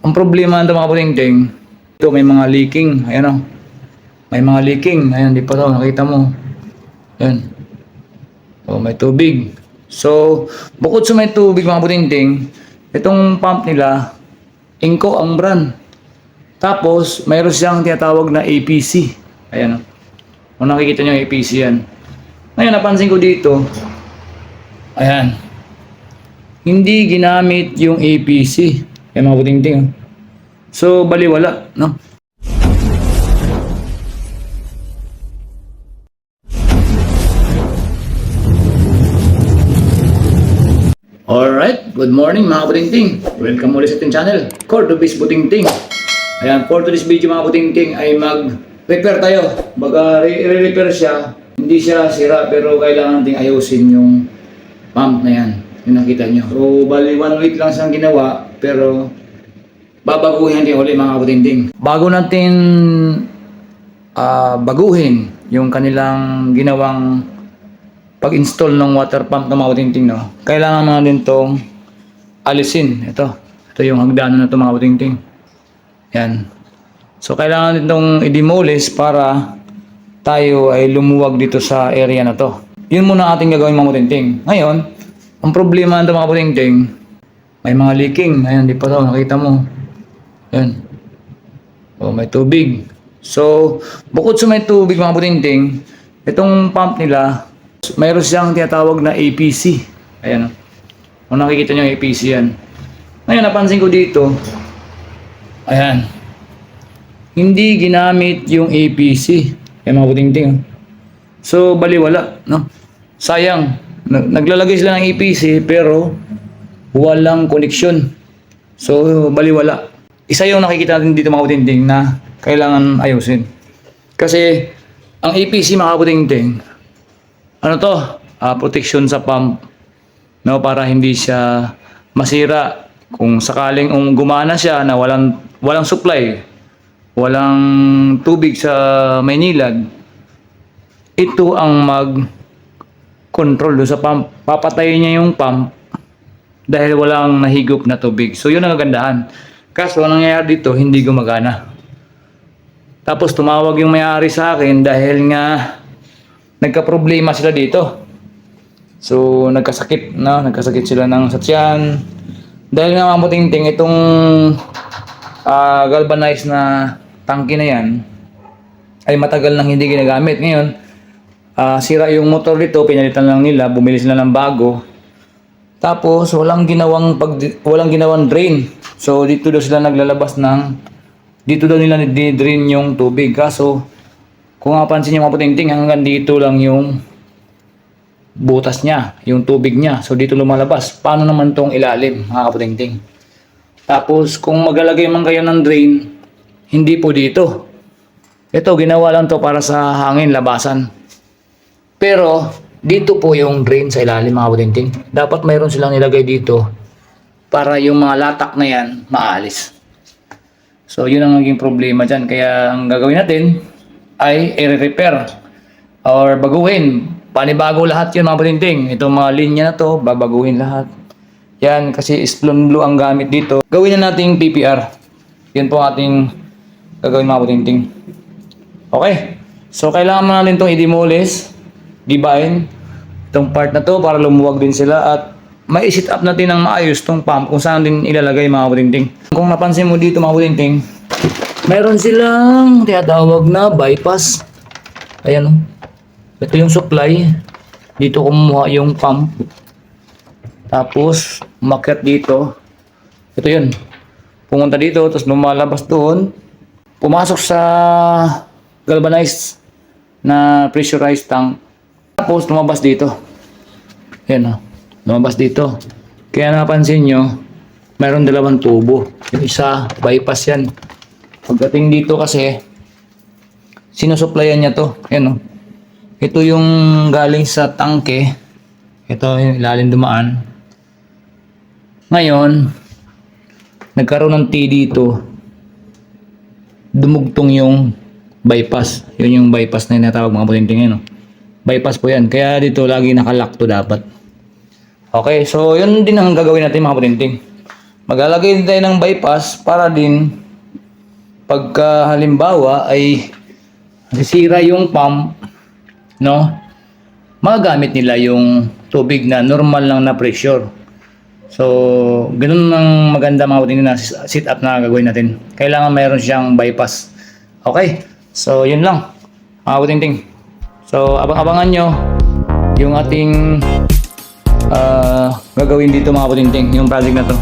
ang problema nito mga putingting, ito may mga leaking. Ayan o. May mga leaking. Ayan, di pa to. Nakita mo. Ayan. O, may tubig. So, bukod sa may tubig mga putingting, itong pump nila, Inco ang brand. Tapos, mayroon siyang tinatawag na APC. Ayan o. Kung nakikita nyo APC yan. Ngayon, napansin ko dito, ayan, hindi ginamit yung APC. Ayan mga putingting. oh. So, baliwala, no? Alright, good morning mga putingting. Welcome ulit sa ating channel, Base Putingting. Ayan, for today's video mga putingting ay mag-repair tayo. Baga re-repair siya, hindi siya sira pero kailangan nating ayusin yung pump na yan. Yung nakita nyo. So, bali one week lang siyang ginawa pero babaguhin natin ulit mga putingting. Bago natin ah, baguhin yung kanilang ginawang pag-install ng water pump ng mga putingting, no, kailangan mga din tong alisin. Ito. Ito yung hagdanan na ito mga putingting. Yan. So, kailangan din tong i-demolish para tayo ay lumuwag dito sa area na to. Yun muna ating gagawin mga putingting. Ngayon, ang problema nito mga putingting, may mga leaking. Ayan, di pa to. Nakita mo. Yan. O, may tubig. So, bukod sa may tubig mga putingting, itong pump nila, mayroon siyang tinatawag na APC. Ayan. Kung nakikita nyo yung APC yan. Ngayon, napansin ko dito, ayan, hindi ginamit yung APC. Ayan mga putingting. So, baliwala, no? Sayang. Nag- Naglalagay sila ng APC, pero walang connection. So, baliwala. Isa yung nakikita natin dito mga putingting na kailangan ayusin. Kasi, ang APC mga putingting, ano to? Ah, protection sa pump. No, para hindi siya masira. Kung sakaling um, gumana siya na walang walang supply, walang tubig sa Maynilad, ito ang mag control do sa pump. Papatayin niya yung pump dahil walang nahigop na tubig. So yun ang kagandahan. Kaso ang nangyayari dito, hindi gumagana. Tapos tumawag yung may-ari sa akin dahil nga nagka-problema sila dito. So, nagkasakit na, nagkasakit sila ng satyan. Dahil nga mamuting-ting itong ah, galvanized na tangke na yan ay matagal nang hindi ginagamit. Ngayon, ah, sira yung motor dito, pinalitan lang nila, bumili sila ng bago. Tapos walang ginawang pag walang ginawang drain. So dito daw sila naglalabas ng dito daw nila ni-drain yung tubig. Kaso kung mapansin niyo mga putingting, hanggang dito lang yung butas niya, yung tubig niya. So dito lumalabas. Paano naman tong ilalim, mga kaputingting? Tapos kung maglalagay man kayo ng drain, hindi po dito. Ito, ginawa lang to para sa hangin, labasan. Pero dito po yung drain sa ilalim, mga kaputingting. Dapat mayroon silang nilagay dito para yung mga latak na yan maalis. So, yun ang naging problema dyan. Kaya, ang gagawin natin ay i-repair or baguhin. Panibago lahat yun mga patinting. Itong mga linya na to, babaguhin lahat. Yan, kasi Splon Blue ang gamit dito. Gawin na nating PPR. Yun po ating gagawin mga patinting. Okay. So, kailangan mo natin itong i-demolish, gibain, itong part na to para lumuwag din sila at may sit up natin ng maayos tong pump kung saan din ilalagay mga patinting. Kung napansin mo dito mga patinting, Meron silang tinatawag na bypass. Ayan o. Ito yung supply. Dito kumuha yung pump. Tapos, umakyat dito. Ito yun. Pumunta dito, tapos lumalabas doon. Pumasok sa galvanized na pressurized tank. Tapos, lumabas dito. Ayan o. Lumabas dito. Kaya napansin nyo, mayroon dalawang tubo. Yung isa, bypass yan. Pagdating dito kasi, sinusuplayan niya to. Ayan o. Ito yung galing sa tangke. Ito yung ilalim dumaan. Ngayon, nagkaroon ng T dito. Dumugtong yung bypass. Yun yung bypass na tinatawag mga puting yun. Bypass po yan. Kaya dito lagi nakalock to dapat. Okay, so yun din ang gagawin natin mga puting maglalagay din tayo ng bypass para din pagka halimbawa ay sisira yung pump, no? Magagamit nila yung tubig na normal lang na pressure. So, ganun ang maganda mga buting na sit up na gagawin natin. Kailangan mayroon siyang bypass. Okay? So, yun lang. Mga ting. So, abang-abangan nyo yung ating ah, gagawin dito mga buting ting, yung project na to.